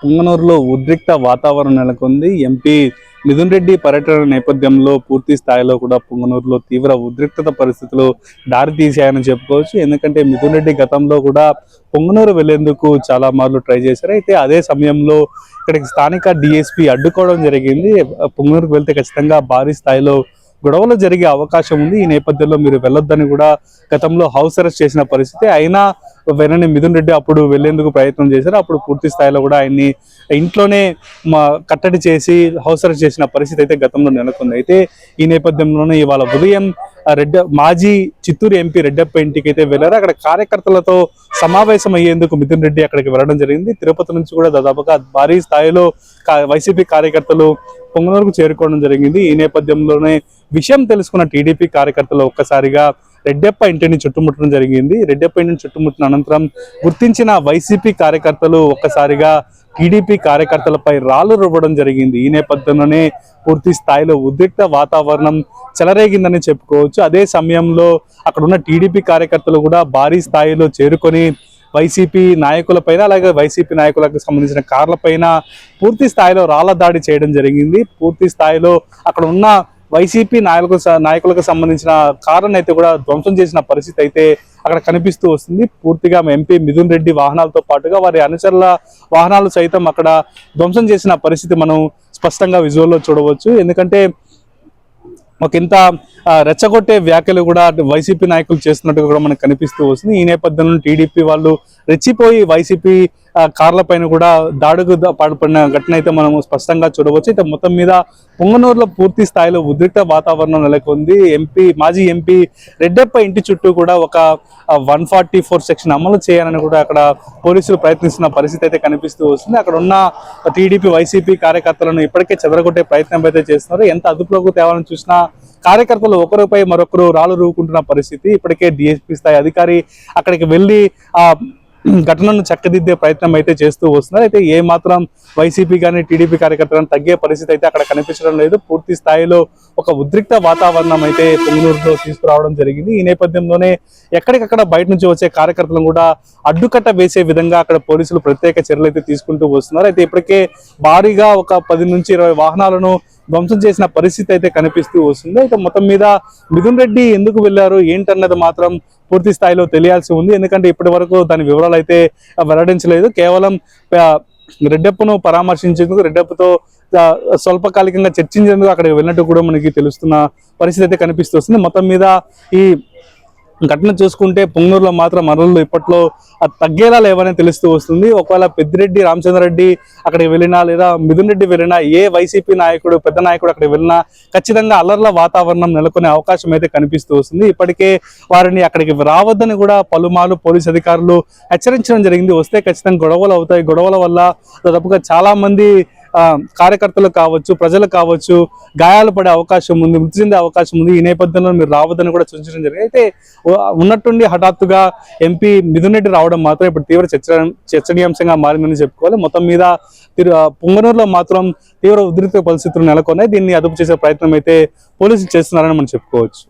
పుంగనూరులో ఉద్రిక్త వాతావరణం నెలకొంది. ఎంపీ మిథున్ రెడ్డి పర్యటన నేపథ్యంలో పూర్తి స్థాయిలో కూడా పుంగనూరులో తీవ్ర ఉద్రిక్తత పరిస్థితులు దారితీసాయని చెప్పుకోవచ్చు. ఎందుకంటే మిథున్ రెడ్డి గతంలో కూడా పొంగనూరు వెళ్ళేందుకు చాలా మార్లు ట్రై చేశారు. అయితే అదే సమయంలో ఇక్కడికి స్థానిక డిఎస్పీ అడ్డుకోవడం జరిగింది. పొంగనూరుకు వెళ్తే ఖచ్చితంగా భారీ స్థాయిలో గొడవలు జరిగే అవకాశం ఉంది. ఈ నేపథ్యంలో మీరు వెళ్ళొద్దని కూడా గతంలో హౌస్ అరెస్ట్ చేసిన పరిస్థితి. అయినా వెనని మిథున్ రెడ్డి అప్పుడు వెళ్ళేందుకు ప్రయత్నం చేశారు. అప్పుడు పూర్తి స్థాయిలో కూడా ఆయన్ని ఇంట్లోనే మా కట్టడి చేసి హౌస్ అరెస్ట్ చేసిన పరిస్థితి అయితే గతంలో నెలకొంది. అయితే ఈ నేపథ్యంలోనే ఇవాళ ఉదయం రెడ్డ మాజీ చిత్తూరు ఎంపీ రెడ్డప్ప ఇంటికి అయితే వెళ్ళారు. అక్కడ కార్యకర్తలతో సమావేశం అయ్యేందుకు మిథున్ రెడ్డి అక్కడికి వెళ్ళడం జరిగింది. తిరుపతి నుంచి కూడా దాదాపుగా భారీ స్థాయిలో కా- వైసీపీ కార్యకర్తలు పొంగనూరుకు చేరుకోవడం జరిగింది. ఈ నేపథ్యంలోనే విషయం తెలుసుకున్న టీడీపీ కార్యకర్తలు ఒక్కసారిగా రెడ్డెప్ప ఇంటిని చుట్టుముట్టడం జరిగింది. రెడ్డెప్ప ఇంటిని చుట్టుముట్టిన అనంతరం గుర్తించిన వైసీపీ కార్యకర్తలు ఒక్కసారిగా టీడీపీ కార్యకర్తలపై రాళ్ళు రువ్వడం జరిగింది. ఈ నేపథ్యంలోనే పూర్తి స్థాయిలో ఉద్రిక్త వాతావరణం చెలరేగిందని చెప్పుకోవచ్చు. అదే సమయంలో అక్కడున్న టీడీపీ కార్యకర్తలు కూడా భారీ స్థాయిలో చేరుకొని వైసీపీ నాయకులపైన అలాగే వైసీపీ నాయకులకు సంబంధించిన కార్లపైన పూర్తి స్థాయిలో రాళ్ళ దాడి చేయడం జరిగింది. పూర్తి స్థాయిలో అక్కడ ఉన్న వైసీపీ నాయకులకు స- నాయకులకు సంబంధించిన కార్లను అయితే కూడా ధ్వంసం చేసిన పరిస్థితి అయితే అక్కడ కనిపిస్తూ వస్తుంది. పూర్తిగా ఎంపీ మిథున్ రెడ్డి వాహనాలతో పాటుగా వారి అనుచరుల వాహనాలు సైతం అక్కడ ధ్వంసం చేసిన పరిస్థితి మనం స్పష్టంగా విజువల్లో చూడవచ్చు. ఎందుకంటే ఒక ఇంత రెచ్చగొట్టే వ్యాఖ్యలు కూడా వైసీపీ నాయకులు చేస్తున్నట్టుగా కూడా మనకు కనిపిస్తూ వస్తుంది. ఈ నేపథ్యంలో టీడీపీ వాళ్ళు రెచ్చిపోయి వైసీపీ కార్లపైన కార్ల పైన కూడా దాడుకు పాల్పడిన ఘటన అయితే మనం స్పష్టంగా చూడవచ్చు. అయితే మొత్తం మీద పొంగనూరులో పూర్తి స్థాయిలో ఉద్రిక్త వాతావరణం నెలకొంది. ఎంపీ మాజీ ఎంపీ రెడ్డప్ప ఇంటి చుట్టూ కూడా ఒక వన్ ఫార్టీ ఫోర్ సెక్షన్ అమలు చేయాలని కూడా అక్కడ పోలీసులు ప్రయత్నిస్తున్న పరిస్థితి అయితే కనిపిస్తూ వస్తుంది. అక్కడ ఉన్న టీడీపీ వైసీపీ కార్యకర్తలను ఇప్పటికే చెదరగొట్టే ప్రయత్నం అయితే చేస్తున్నారు. ఎంత అదుపులోకి తేవాలని చూసినా కార్యకర్తలు ఒకరిపై మరొకరు రాళ్ళు రూపుకుంటున్న పరిస్థితి ఇప్పటికే డిఎస్పీ స్థాయి అధికారి అక్కడికి వెళ్ళి ఆ ఘటనను చక్కదిద్దే ప్రయత్నం అయితే చేస్తూ వస్తున్నారు. అయితే ఏ మాత్రం వైసీపీ కానీ టీడీపీ కార్యకర్తలను తగ్గే పరిస్థితి అయితే అక్కడ కనిపించడం లేదు. పూర్తి స్థాయిలో ఒక ఉద్రిక్త వాతావరణం అయితే పొంగనూరులో తీసుకురావడం జరిగింది. ఈ నేపథ్యంలోనే ఎక్కడికక్కడ బయట నుంచి వచ్చే కార్యకర్తలను కూడా అడ్డుకట్ట వేసే విధంగా అక్కడ పోలీసులు ప్రత్యేక చర్యలు అయితే తీసుకుంటూ వస్తున్నారు. అయితే ఇప్పటికే భారీగా ఒక పది నుంచి ఇరవై వాహనాలను ధ్వంసం చేసిన పరిస్థితి అయితే కనిపిస్తూ వస్తుంది. అయితే మొత్తం మీద మిథున్ రెడ్డి ఎందుకు వెళ్ళారు? ఏంటన్నది మాత్రం పూర్తి స్థాయిలో తెలియాల్సి ఉంది. ఎందుకంటే ఇప్పటి వరకు దాని వివరాలు అయితే వెల్లడించలేదు. కేవలం రెడ్డప్పును రెడ్డప్పను పరామర్శించేందుకు రెడ్డప్పతో స్వల్పకాలికంగా చర్చించేందుకు అక్కడికి వెళ్ళినట్టు కూడా మనకి తెలుస్తున్న పరిస్థితి అయితే కనిపిస్తూ వస్తుంది. మొత్తం మీద ఈ ఘటన చూసుకుంటే పొంగనూరులో మాత్రం మరలు ఇప్పట్లో అది తగ్గేలా లేవని తెలుస్తూ వస్తుంది. ఒకవేళ పెద్దిరెడ్డి రామచంద్రరెడ్డి అక్కడికి వెళ్ళినా లేదా మిథున్ రెడ్డి వెళ్ళినా ఏ వైసీపీ నాయకుడు పెద్ద నాయకుడు అక్కడికి వెళ్ళినా ఖచ్చితంగా అల్లర్ల వాతావరణం నెలకొనే అవకాశం అయితే కనిపిస్తూ వస్తుంది. ఇప్పటికే వారిని అక్కడికి రావద్దని కూడా పలుమార్లు పోలీసు అధికారులు హెచ్చరించడం జరిగింది. వస్తే ఖచ్చితంగా గొడవలు అవుతాయి. గొడవల వల్ల దాదాపుగా చాలామంది కార్యకర్తలు కావచ్చు ప్రజలు కావచ్చు గాయాలు పడే అవకాశం ఉంది మృతి చెందే అవకాశం ఉంది. ఈ నేపథ్యంలో మీరు రావద్దని కూడా సూచించడం జరిగింది. అయితే ఉన్నట్టుండి హఠాత్తుగా ఎంపీ మిథున్ రెడ్డి రావడం మాత్రం ఇప్పుడు తీవ్ర చర్చ చర్చనీయాంశంగా మారిందని చెప్పుకోవాలి. మొత్తం మీద పొంగనూరులో మాత్రం తీవ్ర ఉద్రిక్త పరిస్థితులు నెలకొన్నాయి. దీన్ని అదుపు చేసే ప్రయత్నం అయితే పోలీసులు చేస్తున్నారని మనం చెప్పుకోవచ్చు.